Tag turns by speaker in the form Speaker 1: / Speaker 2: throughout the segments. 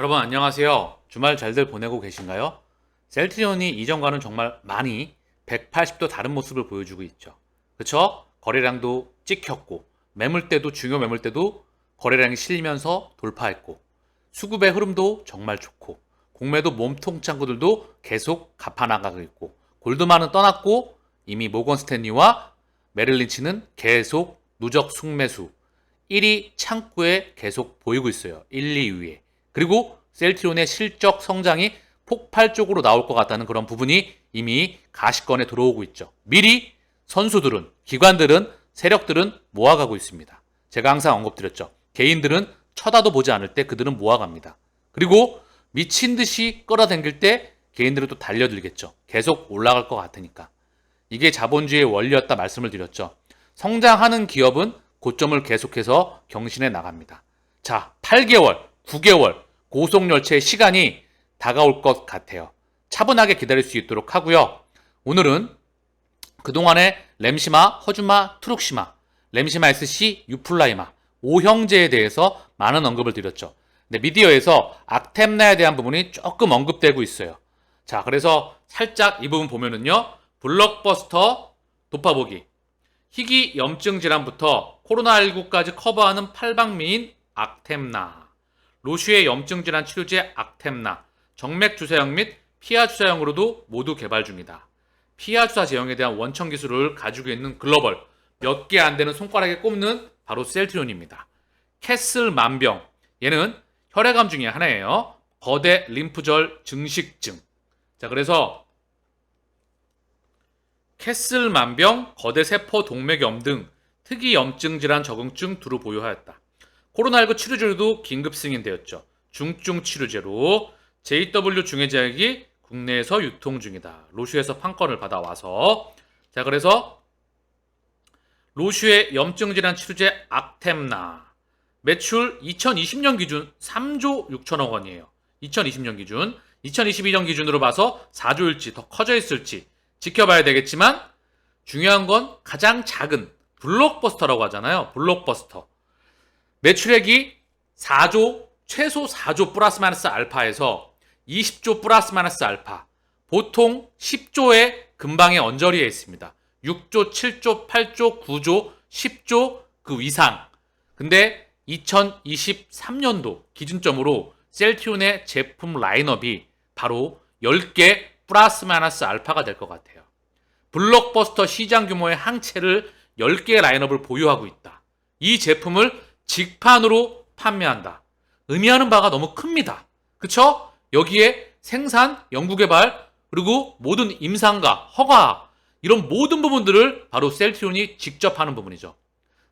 Speaker 1: 여러분 안녕하세요. 주말 잘들 보내고 계신가요? 셀트리온이 이전과는 정말 많이 180도 다른 모습을 보여주고 있죠. 그쵸? 거래량도 찍혔고 매물대도 중요 매물대도 거래량이 실리면서 돌파했고 수급의 흐름도 정말 좋고 공매도 몸통 창구들도 계속 갚아나가고 있고 골드만은 떠났고 이미 모건 스탠리와 메릴린치는 계속 누적 숙매수 1위 창구에 계속 보이고 있어요. 1, 2위에. 그리고 셀트리온의 실적 성장이 폭발적으로 나올 것 같다는 그런 부분이 이미 가시권에 들어오고 있죠. 미리 선수들은, 기관들은, 세력들은 모아가고 있습니다. 제가 항상 언급드렸죠. 개인들은 쳐다도 보지 않을 때 그들은 모아갑니다. 그리고 미친 듯이 끌어당길 때 개인들은 또 달려들겠죠. 계속 올라갈 것 같으니까. 이게 자본주의의 원리였다 말씀을 드렸죠. 성장하는 기업은 고점을 계속해서 경신해 나갑니다. 자, 8개월, 9개월 고속열차의 시간이 다가올 것 같아요. 차분하게 기다릴 수 있도록 하고요. 오늘은 그동안의 램시마, 허주마, 트룩시마, 램시마 SC, 유플라이마, 오형제에 대해서 많은 언급을 드렸죠. 근데 미디어에서 악템나에 대한 부분이 조금 언급되고 있어요. 자, 그래서 살짝 이 부분 보면은요. 블록버스터 도파보기, 희귀 염증 질환부터 코로나19까지 커버하는 팔방미인 악템나, 로슈의 염증 질환 치료제 악템나, 정맥 주사형 및 피하 주사형으로도 모두 개발 중이다. 피하 주사 제형에 대한 원천 기술을 가지고 있는 글로벌 몇 개 안 되는 손가락에 꼽는 바로 셀트리온입니다. 캐슬 만병 얘는 혈액암 중에 하나예요. 거대 림프절 증식증. 자 그래서 캐슬 만병, 거대 세포 동맥염 등 특이 염증 질환 적응증 두루 보유하였다. 코로나19 치료제로도 긴급 승인되었죠. 중증 치료제로 JW 중해제약이 국내에서 유통 중이다. 로슈에서 판권을 받아와서 자 그래서 로슈의 염증 질환 치료제 악템나 매출 2020년 기준 3조 6천억 원이에요. 2020년 기준 2022년 기준으로 봐서 4조일지 더 커져 있을지 지켜봐야 되겠지만 중요한 건 가장 작은 블록버스터라고 하잖아요. 블록버스터. 매출액이 4조, 최소 4조 플러스 마이너스 알파에서 20조 플러스 마이너스 알파. 보통 10조의 근방에 언저리에 있습니다. 6조, 7조, 8조, 9조, 10조 그 이상. 근데 2023년도 기준점으로 셀티온의 제품 라인업이 바로 10개 플러스 마이너스 알파가 될 것 같아요. 블록버스터 시장 규모의 항체를 10개의 라인업을 보유하고 있다. 이 제품을 직판으로 판매한다. 의미하는 바가 너무 큽니다. 그쵸? 여기에 생산, 연구개발, 그리고 모든 임상과 허가, 이런 모든 부분들을 바로 셀트리온이 직접 하는 부분이죠.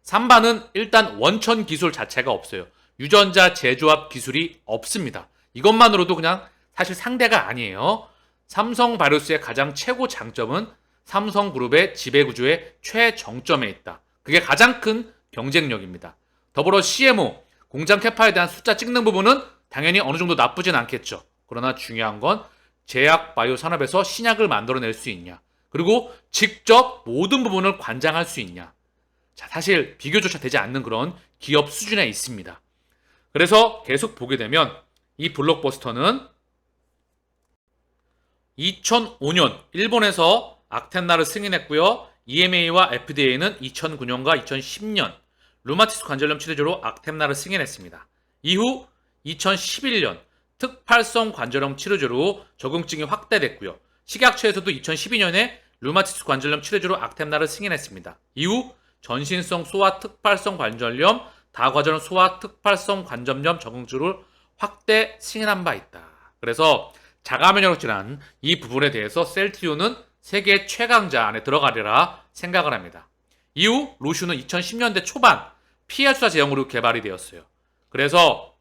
Speaker 1: 3반은 일단 원천 기술 자체가 없어요. 유전자 재조합 기술이 없습니다. 이것만으로도 그냥 사실 상대가 아니에요. 삼성 바이오스의 가장 최고 장점은 삼성그룹의 지배구조의 최정점에 있다. 그게 가장 큰 경쟁력입니다. 더불어 CMO, 공장 캐파에 대한 숫자 찍는 부분은 당연히 어느 정도 나쁘진 않겠죠. 그러나 중요한 건 제약 바이오 산업에서 신약을 만들어낼 수 있냐. 그리고 직접 모든 부분을 관장할 수 있냐. 자, 사실 비교조차 되지 않는 그런 기업 수준에 있습니다. 그래서 계속 보게 되면 이 블록버스터는 2005년 일본에서 악텐나를 승인했고요. EMA와 FDA는 2009년과 2010년 루마티스 관절염 치료제로 악템나를 승인했습니다. 이후 2011년 특팔성 관절염 치료제로 적응증이 확대됐고요. 식약처에서도 2012년에 루마티스 관절염 치료제로 악템나를 승인했습니다. 이후 전신성 소아 특발성 관절염, 다과절염 소아 특발성 관절염 적응증을 확대 승인한 바 있다. 그래서 자가면역 질환 이 부분에 대해서 셀트리온은 세계 최강자 안에 들어가리라 생각을 합니다. 이후 로슈는 2010년대 초반 피하주사 제형으로 개발이 되었어요. 그래서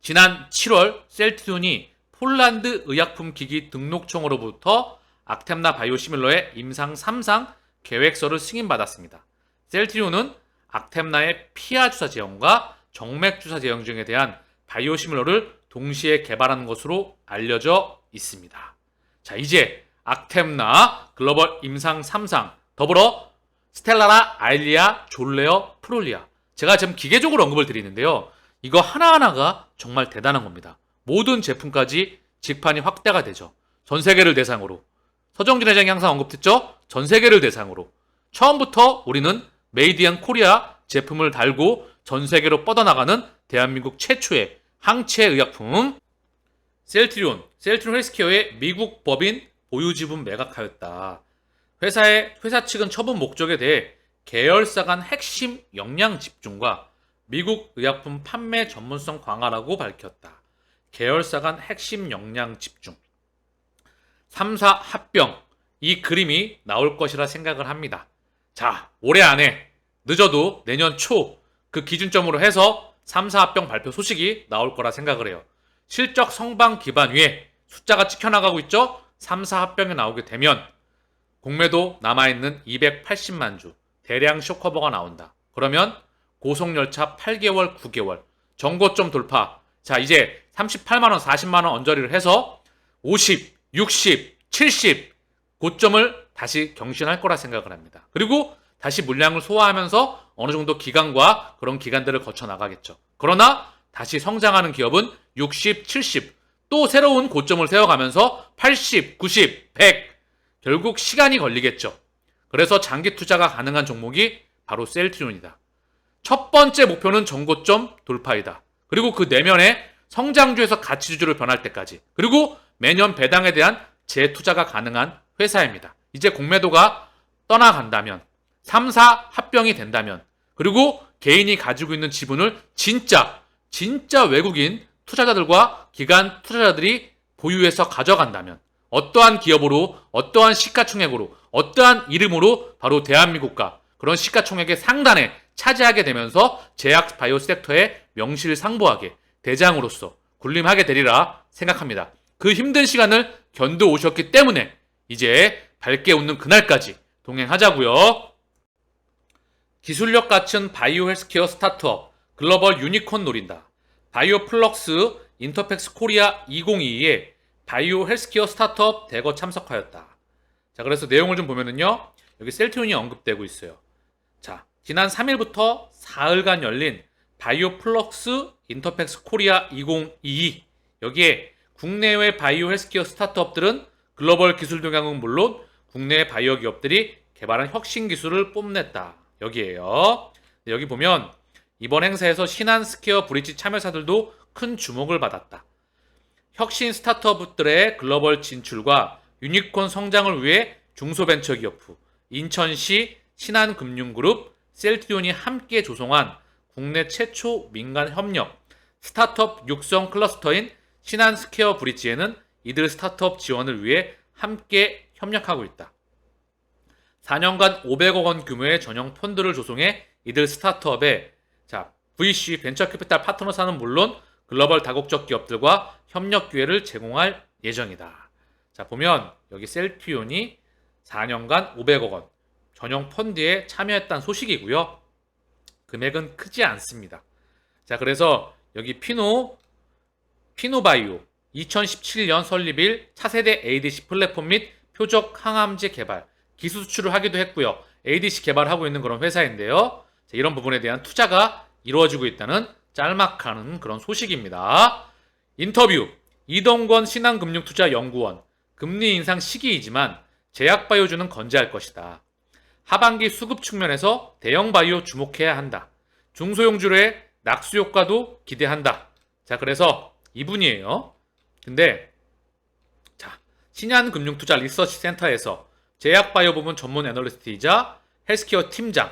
Speaker 1: 지난 7월 셀트리온이 폴란드 의약품 기기 등록청으로부터 악템나 바이오시밀러의 임상 3상 계획서를 승인받았습니다. 셀트리온은 악템나의 피하 주사 제형과 정맥 주사 제형 등에 대한 바이오시밀러를 동시에 개발하는 것으로 알려져 있습니다. 자, 이제 악템나 글로벌 임상 3상 더불어 스텔라라, 아일리아, 졸레어, 프롤리아. 제가 지금 기계적으로 언급을 드리는데요. 이거 하나하나가 정말 대단한 겁니다. 모든 제품까지 직판이 확대가 되죠. 전 세계를 대상으로. 서정진 회장이 항상 언급했죠? 전 세계를 대상으로. 처음부터 우리는 메이디안 코리아 제품을 달고 전 세계로 뻗어나가는 대한민국 최초의 항체 의약품 셀트리온, 셀트리온 헬스케어의 미국 법인 보유 지분 매각하였다. 회사의 회사 측은 처분 목적에 대해 계열사 간 핵심 역량 집중과 미국 의약품 판매 전문성 강화라고 밝혔다. 계열사 간 핵심 역량 집중. 3사 합병. 이 그림이 나올 것이라 생각을 합니다. 자, 올해 안에 늦어도 내년 초 그 기준점으로 해서 3사 합병 발표 소식이 나올 거라 생각을 해요. 실적 성방 기반 위에 숫자가 찍혀나가고 있죠? 3사 합병이 나오게 되면 공매도 남아있는 280만 주 대량 쇼커버가 나온다. 그러면 고속열차 8개월, 9개월 정고점 돌파. 자 이제 38만 원, 40만 원 언저리를 해서 50, 60, 70 고점을 다시 경신할 거라 생각을 합니다. 그리고 다시 물량을 소화하면서 어느 정도 기간과 그런 기간들을 거쳐 나가겠죠. 그러나 다시 성장하는 기업은 60, 70, 또 새로운 고점을 세워가면서 80, 90, 100 결국 시간이 걸리겠죠. 그래서 장기 투자가 가능한 종목이 바로 셀트리온이다. 첫 번째 목표는 정고점 돌파이다. 그리고 그 내면에 성장주에서 가치주주로 변할 때까지. 그리고 매년 배당에 대한 재투자가 가능한 회사입니다. 이제 공매도가 떠나간다면, 3, 4 합병이 된다면, 그리고 개인이 가지고 있는 지분을 진짜, 진짜 외국인 투자자들과 기관 투자자들이 보유해서 가져간다면, 어떠한 기업으로, 어떠한 시가총액으로, 어떠한 이름으로 바로 대한민국과 그런 시가총액의 상단에 차지하게 되면서 제약 바이오 섹터의 명실상부하게 대장으로서 군림하게 되리라 생각합니다. 그 힘든 시간을 견뎌 오셨기 때문에 이제 밝게 웃는 그날까지 동행하자고요. 기술력 갖춘 바이오 헬스케어 스타트업 글로벌 유니콘 노린다. 바이오 플럭스 인터팩스 코리아 2022에 바이오 헬스케어 스타트업 대거 참석하였다. 자, 그래서 내용을 좀 보면은요. 여기 셀트론이 언급되고 있어요. 자, 지난 3일부터 4일간 열린 바이오 플럭스 인터팩스 코리아 2022 여기에 국내외 바이오 헬스케어 스타트업들은 글로벌 기술 동향은 물론 국내 바이오 기업들이 개발한 혁신 기술을 뽐냈다. 여기에요. 여기 보면 이번 행사에서 신한 스퀘어 브릿지 참여사들도 큰 주목을 받았다. 혁신 스타트업들의 글로벌 진출과 유니콘 성장을 위해 중소벤처기업부, 인천시 신한금융그룹, 셀트리온이 함께 조성한 국내 최초 민간 협력 스타트업 육성 클러스터인 신한스퀘어 브릿지에는 이들 스타트업 지원을 위해 함께 협력하고 있다. 4년간 500억 원 규모의 전용 펀드를 조성해 이들 스타트업에 자, VC 벤처 캐피탈 파트너사는 물론 글로벌 다국적 기업들과 협력 기회를 제공할 예정이다. 자, 보면 여기 셀피온이 4년간 500억 원 전용 펀드에 참여했다는 소식이고요. 금액은 크지 않습니다. 자, 그래서 여기 피노 피노바이오 2017년 설립일 차세대 ADC 플랫폼 및 표적 항암제 개발, 기술 수출을 하기도 했고요. ADC 개발하고 있는 그런 회사인데요. 자, 이런 부분에 대한 투자가 이루어지고 있다는 짤막하는 그런 소식입니다. 인터뷰 이동건 신한금융투자연구원 금리 인상 시기이지만 제약바이오주는 건재할 것이다. 하반기 수급 측면에서 대형 바이오 주목해야 한다. 중소형주로의 낙수 효과도 기대한다. 자, 그래서 이분이에요. 근데 자, 신한금융투자 리서치 센터에서 제약바이오 부문 전문 애널리스트이자 헬스케어 팀장.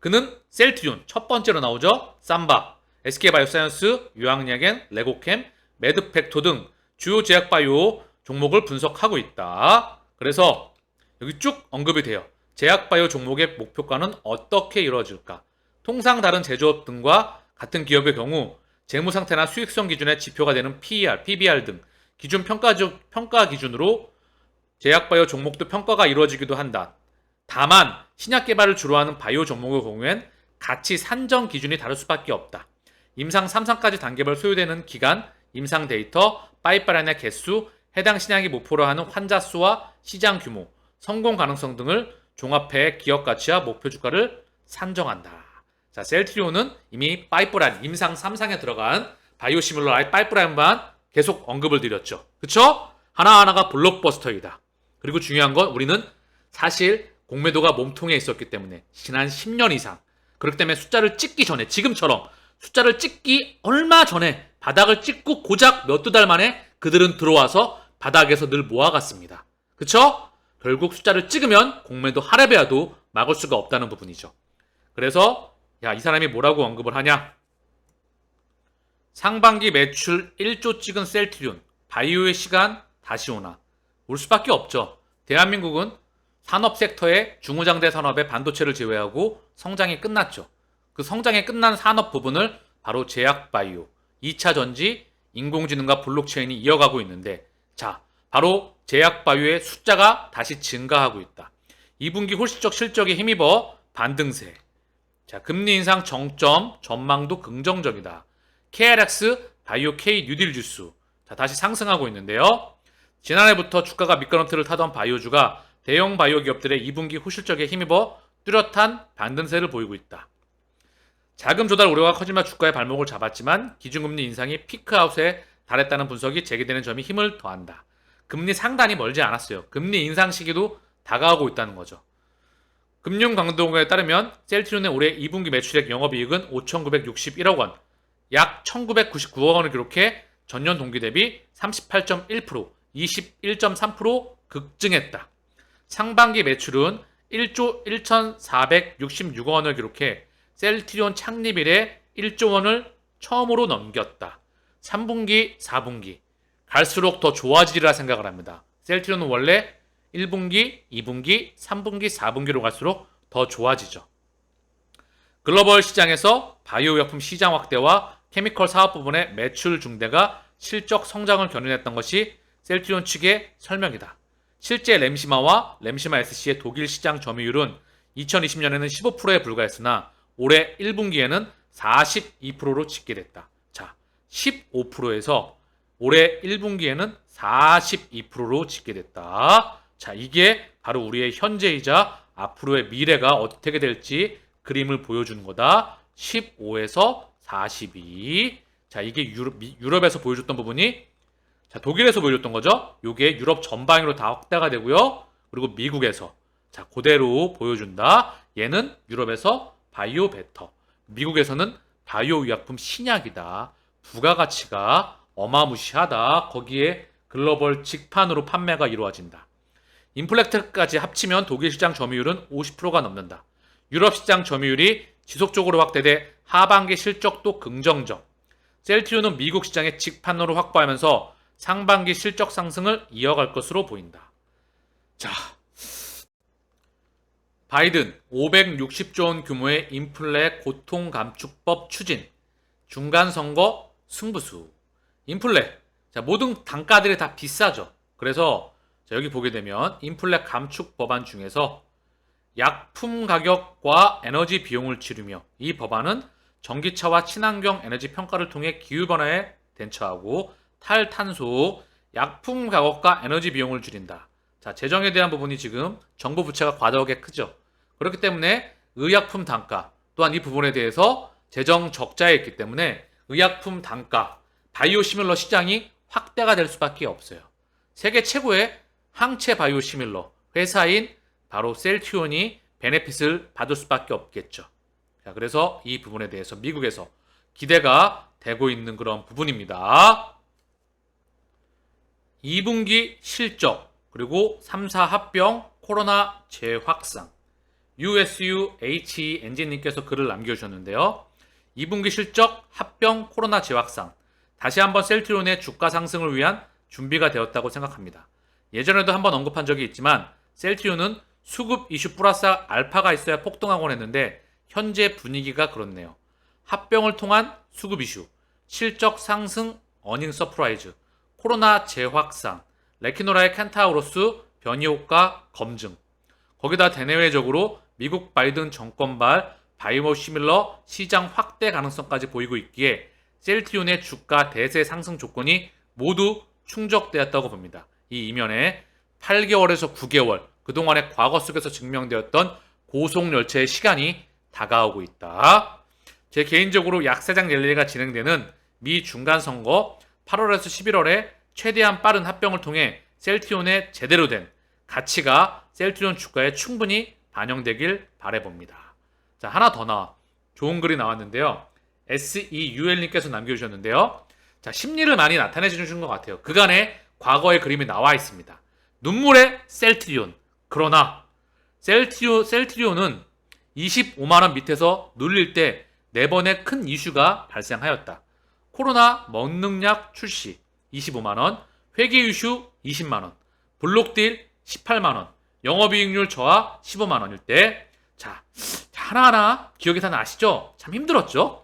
Speaker 1: 그는 셀트리온 첫 번째로 나오죠. 삼바, SK바이오사이언스, 유황약엔, 레고캠, 매드팩토 등 주요 제약 바이오 종목을 분석하고 있다. 그래서 여기 쭉 언급이 돼요. 제약 바이오 종목의 목표가는 어떻게 이루어질까? 통상 다른 제조업 등과 같은 기업의 경우 재무 상태나 수익성 기준의 지표가 되는 PER, PBR 등 기준 평가, 평가 기준으로 제약 바이오 종목도 평가가 이루어지기도 한다. 다만 신약 개발을 주로 하는 바이오 종목의 경우엔 가치 산정 기준이 다를 수밖에 없다. 임상 3상까지 단계별 소요되는 기간, 임상 데이터, 파이프라인의 개수, 해당 신약이 목표로 하는 환자 수와 시장 규모, 성공 가능성 등을 종합해 기업 가치와 목표 주가를 산정한다. 자, 셀트리온은 이미 파이프라인 임상 3상에 들어간 바이오시밀러 파이프라인만 계속 언급을 드렸죠. 그쵸? 하나하나가 블록버스터이다. 그리고 중요한 건 우리는 사실 공매도가 몸통에 있었기 때문에 지난 10년 이상 그렇기 때문에 숫자를 찍기 전에 지금처럼 숫자를 찍기 얼마 전에 바닥을 찍고 고작 몇 두 달 만에 그들은 들어와서 바닥에서 늘 모아갔습니다. 그쵸? 결국 숫자를 찍으면 공매도 하레베아도 막을 수가 없다는 부분이죠. 그래서 야 이 사람이 뭐라고 언급을 하냐? 상반기 매출 1조 찍은 셀트리온 바이오의 시간 다시 오나 올 수밖에 없죠. 대한민국은 산업 섹터의 중후장대 산업의 반도체를 제외하고 성장이 끝났죠. 그 성장이 끝난 산업 부분을 바로 제약 바이오, 2차 전지, 인공지능과 블록체인이 이어가고 있는데 자, 바로 제약 바이오의 숫자가 다시 증가하고 있다. 2분기 홀시적 실적에 힘입어 반등세. 자, 금리 인상 정점 전망도 긍정적이다. KRX 바이오 K 뉴딜 주스. 자, 다시 상승하고 있는데요. 지난해부터 주가가 미끄럼틀을 타던 바이오주가 대형 바이오 기업들의 2분기 후실적에 힘입어 뚜렷한 반등세를 보이고 있다. 자금 조달 우려가 커지며 주가의 발목을 잡았지만 기준금리 인상이 피크아웃에 달했다는 분석이 제기되는 점이 힘을 더한다. 금리 상단이 멀지 않았어요. 금리 인상 시기도 다가오고 있다는 거죠. 금융강동에 따르면 셀트리온의 올해 2분기 매출액 영업이익은 5,961억 원, 약 1,999억 원을 기록해 전년 동기 대비 38.1%, 21.3% 급증했다. 상반기 매출은 1조 1,466억 원을 기록해 셀트리온 창립 이래 1조 원을 처음으로 넘겼다. 3분기, 4분기 갈수록 더 좋아지리라 생각을 합니다. 셀트리온은 원래 1분기, 2분기, 3분기, 4분기로 갈수록 더 좋아지죠. 글로벌 시장에서 바이오薬품 시장 확대와 케미컬 사업 부분의 매출 중대가 실적 성장을 견인했던 것이 셀트리온 측의 설명이다. 실제 램시마와 램시마 SC의 독일 시장 점유율은 2020년에는 15%에 불과했으나 올해 1분기에는 42%로 집계됐다. 자, 15%에서 올해 1분기에는 42%로 집계됐다. 자, 이게 바로 우리의 현재이자 앞으로의 미래가 어떻게 될지 그림을 보여주는 거다. 15에서 42. 자, 이게 유럽, 미- 유럽에서 보여줬던 부분이 자, 독일에서 보여줬던 거죠. 요게 유럽 전방위로 다 확대가 되고요. 그리고 미국에서 자, 그대로 보여준다. 얘는 유럽에서 바이오 베터. 미국에서는 바이오 의약품 신약이다. 부가가치가 어마무시하다. 거기에 글로벌 직판으로 판매가 이루어진다. 인플렉트까지 합치면 독일 시장 점유율은 50%가 넘는다. 유럽 시장 점유율이 지속적으로 확대돼 하반기 실적도 긍정적. 셀트리온은 미국 시장의 직판으로 확보하면서 상반기 실적 상승을 이어갈 것으로 보인다. 자, 바이든 560조 원 규모의 인플레 고통 감축법 추진, 중간 선거 승부수, 인플레. 자, 모든 단가들이 다 비싸죠. 그래서 자, 여기 보게 되면 인플레 감축 법안 중에서 약품 가격과 에너지 비용을 치르며 이 법안은 전기차와 친환경 에너지 평가를 통해 기후 변화에 대처하고 탈탄소, 약품 가격과 에너지 비용을 줄인다. 자, 재정에 대한 부분이 지금 정부 부채가 과도하게 크죠. 그렇기 때문에 의약품 단가 또한 이 부분에 대해서 재정 적자에 있기 때문에 의약품 단가, 바이오시밀러 시장이 확대가 될 수밖에 없어요. 세계 최고의 항체 바이오시밀러 회사인 바로 셀트리온이 베네핏을 받을 수밖에 없겠죠. 자, 그래서 이 부분에 대해서 미국에서 기대가 되고 있는 그런 부분입니다. 2분기 실적 그리고 3 사 합병 코로나 재확산 USU H 엔진님께서 글을 남겨주셨는데요. 2분기 실적 합병 코로나 재확산 다시 한번 셀트리온의 주가 상승을 위한 준비가 되었다고 생각합니다. 예전에도 한번 언급한 적이 있지만 셀트리온은 수급 이슈 플러스 알파가 있어야 폭등하곤 했는데 현재 분위기가 그렇네요. 합병을 통한 수급 이슈, 실적 상승, 어닝 서프라이즈, 코로나 재확산, 레키노라의 켄타우로스 변이 효과 검증. 거기다 대내외적으로 미국 바이든 정권발 바이오시밀러 시장 확대 가능성까지 보이고 있기에 셀트리온의 주가 대세 상승 조건이 모두 충족되었다고 봅니다. 이 이면에 8개월에서 9개월 그동안의 과거 속에서 증명되었던 고속 열차의 시간이 다가오고 있다. 제 개인적으로 약세장 랠리가 진행되는 미 중간 선거 8월에서 11월에 최대한 빠른 합병을 통해 셀트리온의 제대로 된 가치가 셀트리온 주가에 충분히 반영되길 바래봅니다. 자, 하나 더 나와. 좋은 글이 나왔는데요. SEUL님께서 남겨주셨는데요. 자, 심리를 많이 나타내 주신 것 같아요. 그간의 과거의 그림이 나와 있습니다. 눈물의 셀트리온. 그러나 셀트리오, 셀트리온은 25만원 밑에서 눌릴 때네 번의 큰 이슈가 발생하였다. 코로나 먹는 약 출시 25만원, 회계 이슈 20만원, 블록딜 18만원, 영업이익률 저하 15만 원일 때, 자, 하나하나 기억이 다 나시죠? 참 힘들었죠?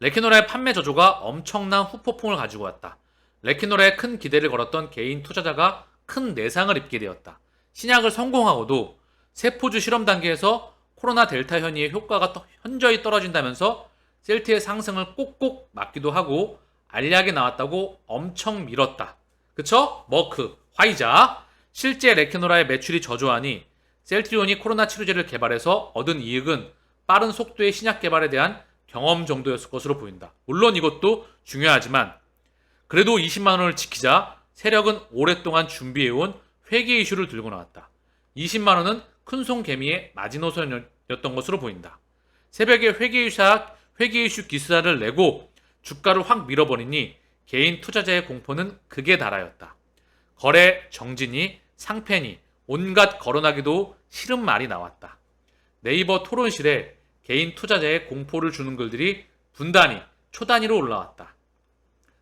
Speaker 1: 레키노라의 판매 저조가 엄청난 후폭풍을 가지고 왔다. 레키노라에 큰 기대를 걸었던 개인 투자자가 큰 내상을 입게 되었다. 신약을 성공하고도 세포주 실험 단계에서 코로나 델타 변이의 효과가 또 현저히 떨어진다면서 셀트의 상승을 꼭꼭 막기도 하고 알약이 나왔다고 엄청 밀었다. 그쵸? 머크, 화이자. 실제 레키노라의 매출이 저조하니 셀트리온이 코로나 치료제를 개발해서 얻은 이익은 빠른 속도의 신약 개발에 대한 경험 정도였을 것으로 보인다. 물론 이것도 중요하지만 그래도 20만 원을 지키자 세력은 오랫동안 준비해온 회계 이슈를 들고 나왔다. 20만 원은 큰손 개미의 마지노선이었던 것으로 보인다. 새벽에 회계 이슈 회계 이슈 기사를 내고 주가를 확 밀어버리니 개인 투자자의 공포는 극에 달하였다. 거래 정진이 상팬이 온갖 거론하기도 싫은 말이 나왔다. 네이버 토론실에 개인 투자자의 공포를 주는 글들이 분단위, 초단위로 올라왔다.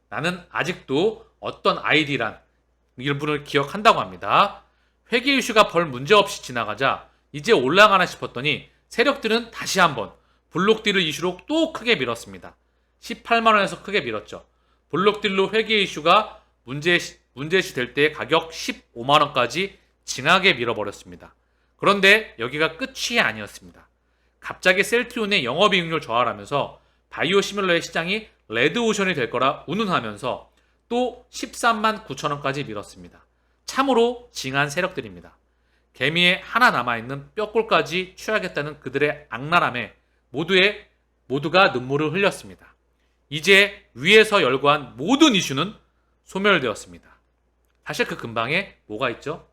Speaker 1: 나는 아직도 어떤 아이디란 일부를 기억한다고 합니다. 회계 이슈가 벌 문제 없이 지나가자 이제 올라가나 싶었더니 세력들은 다시 한번 블록딜을 이슈로 또 크게 밀었습니다. 18만 원에서 크게 밀었죠. 블록딜로 회계 이슈가 문제 문제시 될 때 가격 15만 원까지 징하게 밀어버렸습니다. 그런데 여기가 끝이 아니었습니다. 갑자기 셀트리온의 영업이익률 저하라면서 바이오 시뮬러의 시장이 레드오션이 될 거라 운운하면서 또 13만 9천 원까지 밀었습니다. 참으로 징한 세력들입니다. 개미에 하나 남아있는 뼈골까지 취하겠다는 그들의 악랄함에 모두의 모두가 눈물을 흘렸습니다. 이제 위에서 열거한 모든 이슈는 소멸되었습니다. 사실 그 근방에 뭐가 있죠?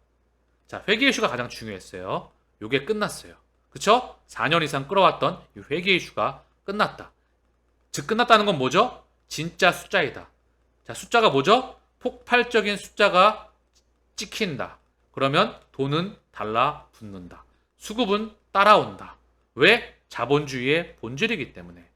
Speaker 1: 자, 회계 이슈가 가장 중요했어요. 요게 끝났어요. 그쵸? 4년 이상 끌어왔던 이 회계 이슈가 끝났다. 즉 끝났다는 건 뭐죠? 진짜 숫자이다. 자, 숫자가 뭐죠? 폭발적인 숫자가 찍힌다. 그러면 돈은 달라붙는다. 수급은 따라온다. 왜? 자본주의의 본질이기 때문에.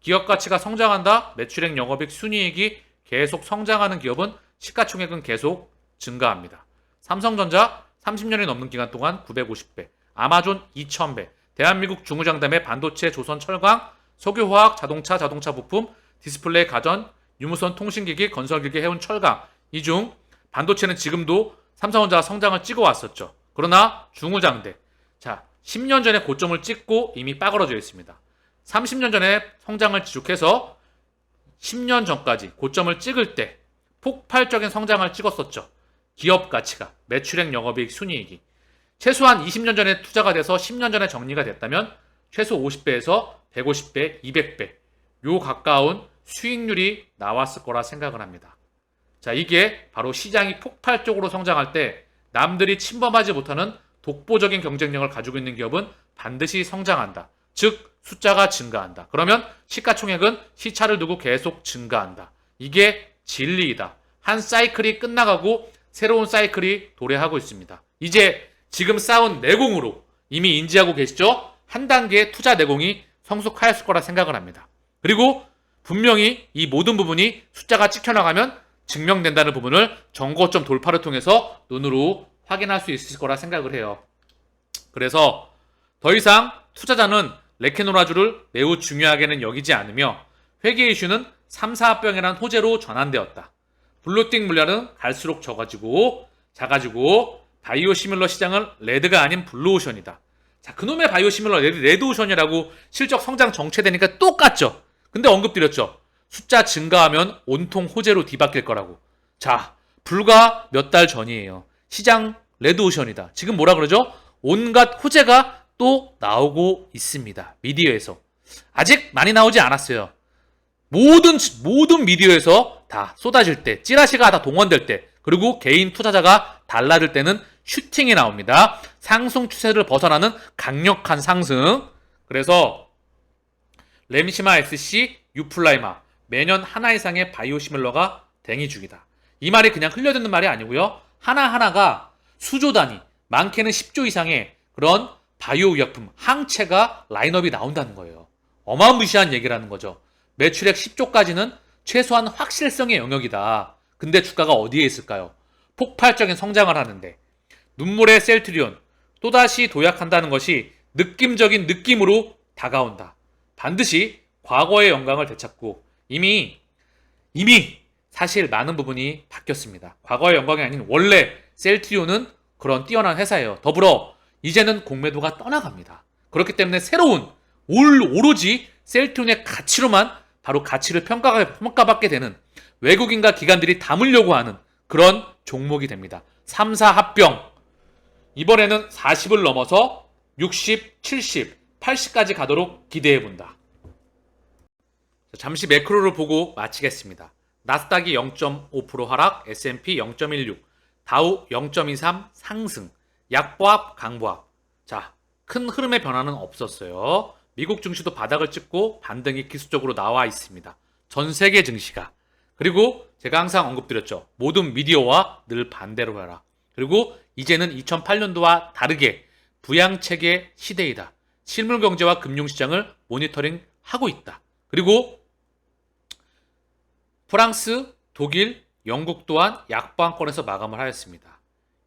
Speaker 1: 기업 가치가 성장한다. 매출액, 영업이익, 순이익이 계속 성장하는 기업은 시가총액은 계속 증가합니다. 삼성전자 30년이 넘는 기간 동안 950배, 아마존 2000배, 대한민국 중무장담의 반도체, 조선, 철강, 석유화학, 자동차, 자동차 부품, 디스플레이, 가전, 유무선, 통신기기, 건설기기, 해운, 철강 이 중 반도체는 지금도 삼성전자가 성장을 찍어왔었죠. 그러나 중무장대 자 10년 전에 고점을 찍고 이미 빠그러져 있습니다. 30년 전에 성장을 지속해서 10년 전까지 고점을 찍을 때 폭발적인 성장을 찍었었죠. 기업 가치가, 매출액, 영업이익, 순이익이. 최소한 20년 전에 투자가 돼서 10년 전에 정리가 됐다면 최소 50배에서 150배, 200배 요 가까운 수익률이 나왔을 거라 생각을 합니다. 자, 이게 바로 시장이 폭발적으로 성장할 때 남들이 침범하지 못하는 독보적인 경쟁력을 가지고 있는 기업은 반드시 성장한다. 즉, 숫자가 증가한다. 그러면 시가총액은 시차를 두고 계속 증가한다. 이게 진리이다. 한 사이클이 끝나가고 새로운 사이클이 도래하고 있습니다. 이제 지금 쌓은 내공으로 이미 인지하고 계시죠? 한 단계 투자 내공이 성숙하였을 거라 생각을 합니다. 그리고 분명히 이 모든 부분이 숫자가 찍혀나가면 증명된다는 부분을 정거점 돌파를 통해서 눈으로 확인할 수 있을 거라 생각을 해요. 그래서 더 이상 투자자는 레케노라주를 매우 중요하게는 여기지 않으며 회계 이슈는 3, 4합병이라는 호재로 전환되었다. 블루띵 물량은 갈수록 적어지고 작아지고 바이오 시뮬러 시장은 레드가 아닌 블루오션이다. 자, 그놈의 바이오 시뮬러 레드, 레드오션이라고 실적 성장 정체되니까 똑같죠. 근데 언급드렸죠. 숫자 증가하면 온통 호재로 뒤바뀔 거라고. 자, 불과 몇 달 전이에요. 시장 레드오션이다. 지금 뭐라 그러죠? 온갖 호재가 또 나오고 있습니다. 미디어에서. 아직 많이 나오지 않았어요. 모든 모든 미디어에서 다 쏟아질 때, 찌라시가 다 동원될 때, 그리고 개인 투자자가 달라질 때는 슈팅이 나옵니다. 상승 추세를 벗어나는 강력한 상승. 그래서 렘시마 SC, 유플라이마 매년 하나 이상의 바이오시밀러가 대기 중이다. 이 말이 그냥 흘려듣는 말이 아니고요. 하나하나가 수조 단위, 많게는 10조 이상의 그런 바이오 의약품, 항체가 라인업이 나온다는 거예요. 어마무시한 얘기라는 거죠. 매출액 10조까지는 최소한 확실성의 영역이다. 근데 주가가 어디에 있을까요? 폭발적인 성장을 하는데 눈물의 셀트리온 또다시 도약한다는 것이 느낌적인 느낌으로 다가온다. 반드시 과거의 영광을 되찾고 이미 이미 사실 많은 부분이 바뀌었습니다. 과거의 영광이 아닌 원래 셀트리온은 그런 뛰어난 회사예요. 더불어 이제는 공매도가 떠나갑니다. 그렇기 때문에 새로운 올 오로지 셀트리온의 가치로만 바로 가치를 평가, 평가받게 되는 외국인과 기관들이 담으려고 하는 그런 종목이 됩니다. 3사 합병. 이번에는 40을 넘어서 60, 70, 80까지 가도록 기대해 본다. 잠시 매크로를 보고 마치겠습니다. 나스닥이 0.5% 하락, S&P 0.16, 다우 0.23 상승, 약보합, 강보합. 자, 큰 흐름의 변화는 없었어요. 미국 증시도 바닥을 찍고 반등이 기술적으로 나와 있습니다. 전 세계 증시가. 그리고 제가 항상 언급드렸죠. 모든 미디어와 늘 반대로 해라. 그리고 이제는 2008년도와 다르게 부양체계 시대이다. 실물 경제와 금융 시장을 모니터링 하고 있다. 그리고 프랑스, 독일, 영국 또한 약보안권에서 마감을 하였습니다.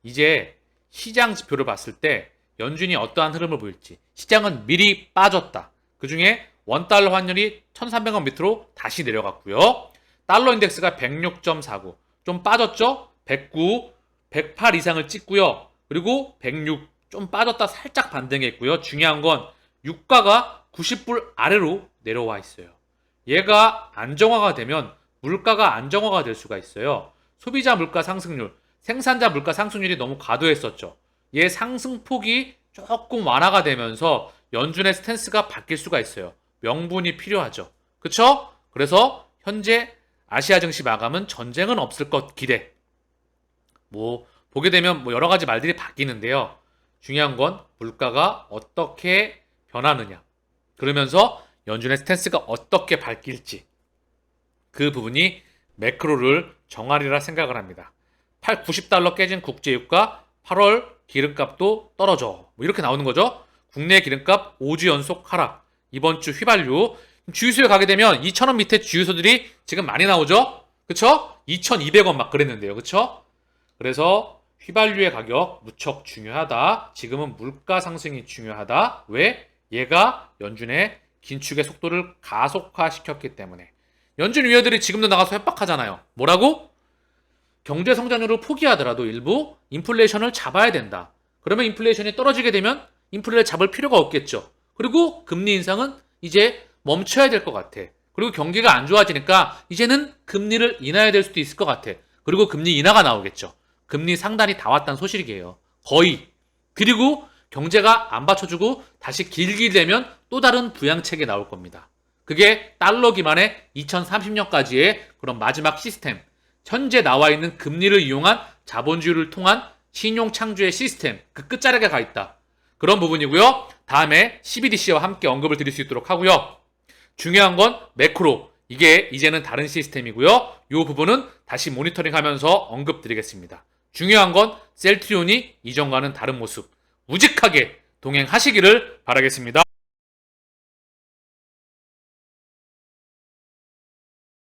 Speaker 1: 이제 시장 지표를 봤을 때 연준이 어떠한 흐름을 보일지 시장은 미리 빠졌다. 그 중에 원달러 환율이 1300원 밑으로 다시 내려갔고요. 달러 인덱스가 106.49. 좀 빠졌죠? 109, 108 이상을 찍고요. 그리고 106 좀 빠졌다 살짝 반등했고요. 중요한 건 유가가 90불 아래로 내려와 있어요. 얘가 안정화가 되면 물가가 안정화가 될 수가 있어요. 소비자 물가 상승률, 생산자 물가 상승률이 너무 과도했었죠. 얘 상승폭이 조금 완화가 되면서 연준의 스탠스가 바뀔 수가 있어요. 명분이 필요하죠. 그쵸? 그래서 현재 아시아 증시 마감은 전쟁은 없을 것 기대. 뭐 보게 되면 뭐 여러 가지 말들이 바뀌는데요. 중요한 건 물가가 어떻게 변하느냐. 그러면서 연준의 스탠스가 어떻게 바뀔지. 그 부분이 매크로를 정하리라 생각을 합니다. 8, 90달러 깨진 국제유가 8월 기름값도 떨어져. 뭐 이렇게 나오는 거죠. 국내 기름값 5주 연속 하락. 이번 주 휘발유. 주유소에 가게 되면 2,000원 밑에 주유소들이 지금 많이 나오죠? 그쵸? 2,200원 막 그랬는데요. 그쵸? 그래서 휘발유의 가격 무척 중요하다. 지금은 물가 상승이 중요하다. 왜? 얘가 연준의 긴축의 속도를 가속화시켰기 때문에. 연준 위원들이 지금도 나가서 협박하잖아요. 뭐라고? 경제 성장률을 포기하더라도 일부 인플레이션을 잡아야 된다. 그러면 인플레이션이 떨어지게 되면 인플레를 잡을 필요가 없겠죠. 그리고 금리 인상은 이제 멈춰야 될 것 같아. 그리고 경기가 안 좋아지니까 이제는 금리를 인하해야 될 수도 있을 것 같아. 그리고 금리 인하가 나오겠죠. 금리 상단이 다 왔다는 소식이에요. 거의. 그리고 경제가 안 받쳐주고 다시 길게 되면 또 다른 부양책이 나올 겁니다. 그게 달러 기반의 2030년까지의 그런 마지막 시스템. 현재 나와 있는 금리를 이용한 자본주의를 통한 신용 창조의 시스템. 그 끝자락에 가 있다. 그런 부분이고요. 다음에 CBDC와 함께 언급을 드릴 수 있도록 하고요. 중요한 건 매크로. 이게 이제는 다른 시스템이고요. 이 부분은 다시 모니터링 하면서 언급 드리겠습니다. 중요한 건 셀트리온이 이전과는 다른 모습. 우직하게 동행하시기를 바라겠습니다.